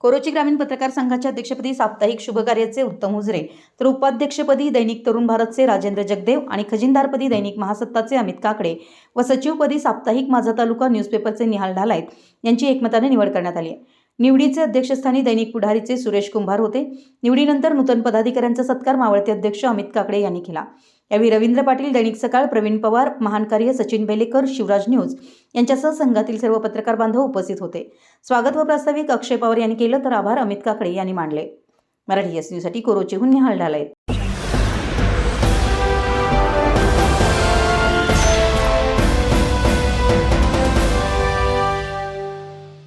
कोरोची ग्रामीण पत्रकार संघाच्या अध्यक्षपदी साप्ताहिक शुभकार्याचे उत्तम हुजरे तर उपाध्यक्षपदी दैनिक तरुण भारतचे राजेंद्र जगदेव आणि खजिनदारपदी दैनिक महासत्ताचे अमित काकडे व सचिवपदी साप्ताहिक माझा तालुका न्यूजपेपरचे निहाल ढालायत यांची एकमताने निवड करण्यात आली आहे. निवडीचे अध्यक्षस्थानी दैनिक पुढारीचे सुरेश कुंभार होते. निवडीनंतर नूतन पदाधिकाऱ्यांचा सत्कार मावळते अध्यक्ष अमित काकडे यांनी केला. यावेळी रवींद्र पाटील दैनिक सकाळ प्रवीण पवार महानकार्य सचिन बेलेकर शिवराज न्यूज यांच्यासह संघातील सर्व पत्रकार बांधव उपस्थित होते. स्वागत व प्रास्ताविक अक्षय पवार यांनी केलं तर आभार अमित काकडे यांनी मानले. मराठी एस न्यूजसाठी कोरोचेहून निहाल ढालायत